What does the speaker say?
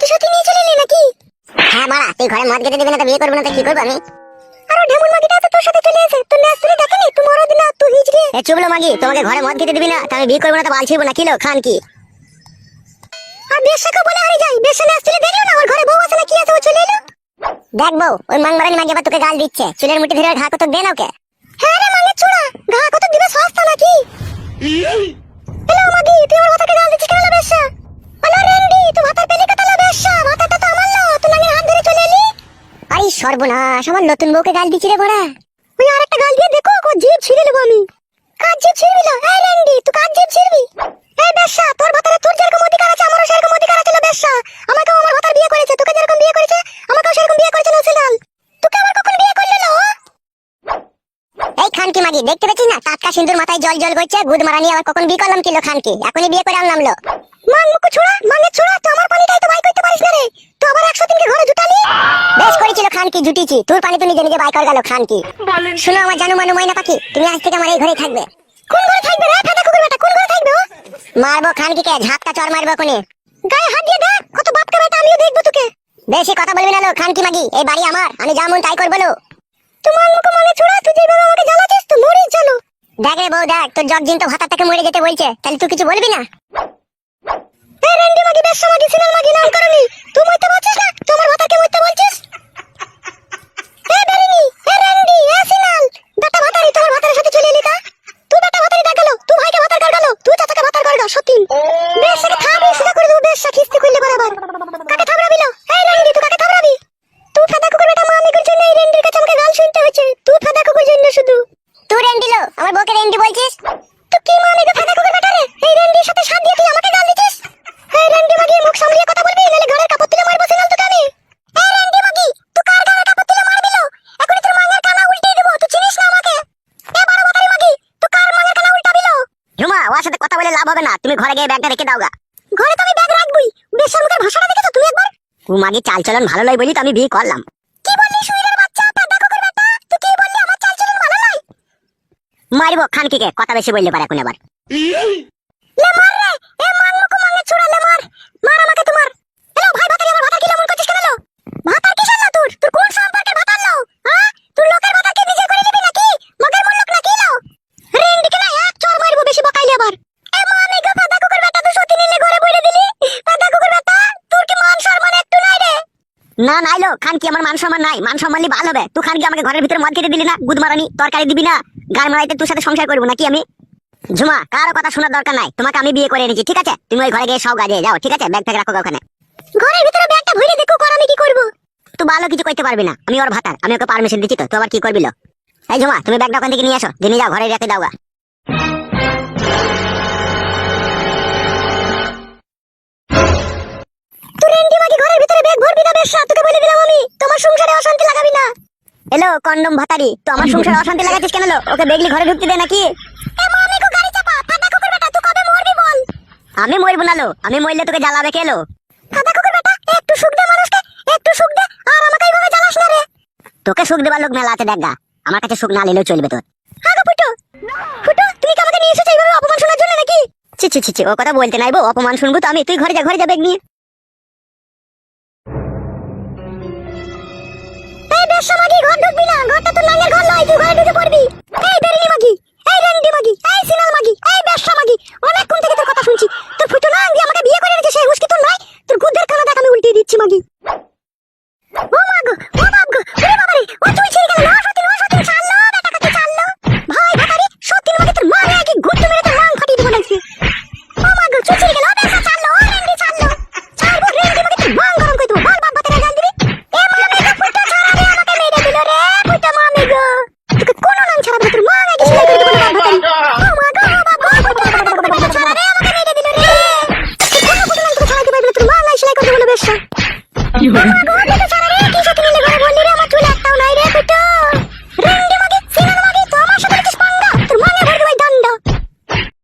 সত্যি সত্যি নিয়ে চলে এলি নাকি? হ্যাঁ বাড়া তুই ঘরে মদ খেতে দিবি না তো বিয়ে করবি না তো কি করব আমি? আরে ঢেমুন মাগিটা তো তোর সাথে চলে এসে। তোর ন্যাস তুলে দেখেনি? তুই মরদ না তুই হিজড়ে। এ চুবলো মাগি তোমাকে ঘরে মদ খেতে দিবি না তো আমি বিয়ে করব না তো বালছিবো না কিলো খান কি? আর বেশাকে বলে আরে যাই বেশা ন্যাস তুলে দেখল না ওর ঘরে বউ আছে না কি আছে ও চলে এলো? দেখ বউ ওই মাংমারানি মাগি আবার তোকে গাল দিচ্ছে চুলের মুঠি ধরে ঘা কত দে না ওকে? হ্যাঁ রে মাঙ্গের চূড়া ঘা কত দিবে সস্তা নাকি? হ্যালো মাগি তুই আমার ভাতাকে গাল সর্বনাশ, আমার নতুন বউকে গাল দিচ্ছি রে বড়া। ওই আরেকটা গাল দিয়ে দেখো কো জিভ ছিঁড়ে নেব আমি। কাজ জিভ ছিঁড়বি না এই রেন্ডি তুই কাজ জিভ ছিঁড়বি? এই বেশা তোর ভাতারে তোর যেরকম অধিকার আছে, আমারও সেরকম অধিকার আছে বেশা আমাকেও আমার ভাতার বিয়ে করেছে, তোকে যেরকম বিয়ে করেছে, আমাকেও সেরকম বিয়ে করেছে নসিলাল। তোকে আবার কখন বিয়ে করলে লো এই খানকি মাগি, দেখতে পেছিস না? টাটকা সিন্দুর মাথায় জল জল করছে গুদ মারানি আবার কখন বিয়ে করলাম কিলো খানকি? এখনই বিয়ে করে আনলাম লো। মান মুকু ছোড়া মাঙ্গে ছোড়া তো আমার পানিটাই তো করেছিল খানকি জুটিছি তোর পানি তো নিজে নিজে বাই কর গেল খানকি শুনো আমার জানু মানু ময়না পাখি তুমি আজ থেকে আমার এই ঘরে থাকবে। কোন ঘরে থাকবে রে? ফাটা কুকুর বেটা কোন ঘরে থাকবে মারবো খানকিকে ঝাপটা চর মারবো কোনে গায়ে হাত দিয়ে দেখ কত বাপকে বেটা আমিও দেখব তোকে। বেশি কথা বলবি না লো খানকি মাগি এই বাড়ি আমার আমি যেমন তাই করব লো। তোমার মুখে মানে ছোড়া তুই যেভাবে আমাকে জ্বালাচ্ছিস তো মরেই চলো। দেখ রে বউ দেখ তোর জগ দিন তো ভাতাটাকে মরে যেতে বলছে তাহলে তুই কিছু বলবি না? এ রেন্ডি মাগি বেশ মাগি সিনাল মাগি নাম করনি তুই মরতে পারছিস না? তোমার ভাতাকে মরতে বলছিস এ বেরিনি এ রেন্ডি এ সিনাল বেটা ভাতারি তোমার ভাতারের সাথে চলে এলি কা তুই বেটা ভাতারি ডাক গেলো তুই ভাইকে ভাতার কর গেলো তুই চাচাকে ভাতার কর গেলো সত্যি বেশ সাথে থামে সেটা করে দেবো বেশ খিস্তি কাকে লো এই রেন্ডি তুই কাকে থামরাবি তুই ফাদা কুকুর বেটা মা আমি করছি না এই রেন্ডির কাছে আমাকে গাল শুনতে হচ্ছে। তুই ফাদা কুকুর জন্য শুধু। তুই রেন্ডি লো আমার বউকে রেন্ডি বলছিস? তুই কি মানে গো ফাদা কুকুর বেটা রে এই রেন্ডির সাথে সাথ দিয়ে তুই আমাকে গাল দিছিস এই রেন্ডি মাগি মুখ সামলিয়ে কথা বলবি নালে ঘরের কাপড় তুলে মারবো সিনাল তোকে আমি। এই রেন্ডি মাগি তুই কার ঘরের কাপড় তুলে মারবি লো এখনই তোর মাঙ্গের কানা উল্টে দেবো তুই চিনিস না আমাকে? এ বড় মাতারি মাগি তুই কার মাঙ্গের কানা উল্টাবি লো ঝুমা ওর সাথে কথা বলে লাভ হবে না তুমি ঘরে গিয়ে ব্যাগটা রেখে দাওগা ঘরে তো আমি ব্যাগ রাখবই। বেশ মুখের ভাষাটা দেখেছ তুমি একবার? ও চালচলন চাল চলন ভালো লয় বলি তো আমি বিয়ে করলাম। কি বললি শুইরের বাচ্চা? পেদা কুকুর বেটা? তুই কি বললি, আমার চালচলন ভালো নয়? মারবো খানকিকে, কথা বেশি বললে পারে এখন আবার লে মার রে এ মান মুকু মাঙ্গে ছুড়া লে মার মার আমাকে তোমার এলো ভাই ভাতারি আমার ভাতার কি এমন করছিস কেন লো ভাতার কি শালা তোর তোর কোন সম্পর্কের ভাতার লো হ্যাঁ তুই লোকের ভাতারকে নিজে করে নিবি নাকি মগের মূল লোক নাকি লো রেন্ডিকে না এক চর মারবো বেশি বকাইলে আবার এ মা আমি গো পেদা কুকুর বেটা তুই সত্যি নিলে ঘরে বইরে দিলি পেদা কুকুর বেটা তোর কি মান সম্মান একটু নাই রে না নাইলো খান কি আমার মান সম্মান নাই? মান সম্মান নিয়ে ভালো হবে। তুই খান কি আমাকে ঘরের ভিতরে মদ খেতে দিলি না? গুদ মারানি, তরকারি দিবি না? গান মারাইতে তোর সাথে সংসার করব নাকি আমি? ঝুমা, কারও কথা শোনার দরকার নাই। তোমাকে আমি বিয়ে করে এনেছি, ঠিক আছে? তুমি ওই ঘরে গিয়ে সব গাজে যাও, ঠিক আছে? ব্যাগ থেকে রাখো ওখানে। ঘরের ভিতরে ব্যাগটা ভরে দেখো, কর আমি কি করব? তুই ভালো কিছু করতে পারবি না। আমি ওর ভাতার, আমি ওকে পারমিশন দিচ্ছি তো তুই আবার কি করবি লো? এই ঝুমা, তুমি ব্যাগটা ওখান থেকে নিয়ে আসো দিনে যাও ঘরে রেখে দাও তোকে বলে দিলাম আমি। তোমার সংসারে অশান্তি লাগাবি না। এলো, কন্ডম ভাতারি, তো আমার সংসারে অশান্তি লাগাচ্ছিস কেন ওকে ঘরে ঢুকতে দে নাকি? আমি মরবো না লো, আমি মরলে তোকে জ্বালাবে সুখ না তোকে সুখ দেবার লোক মেলা আছে আমার কাছে সুখ না নিলেও চলবে তোর। ফুটো। তুই নিয়ে অপমান শোনার জন্য নাকি? ছি ছি ছি ও কথা বলতে নাই বউ অপমান শুনব তো আমি। তুই ঘরে যা ঘরে যা ব্যাগ নিয়ে। মাগি ঘর ঢুকবি না। ঘরটা তো নাঙ্গের ঘর নয় তুই ঘরে ঢুকে পড়বি। señora.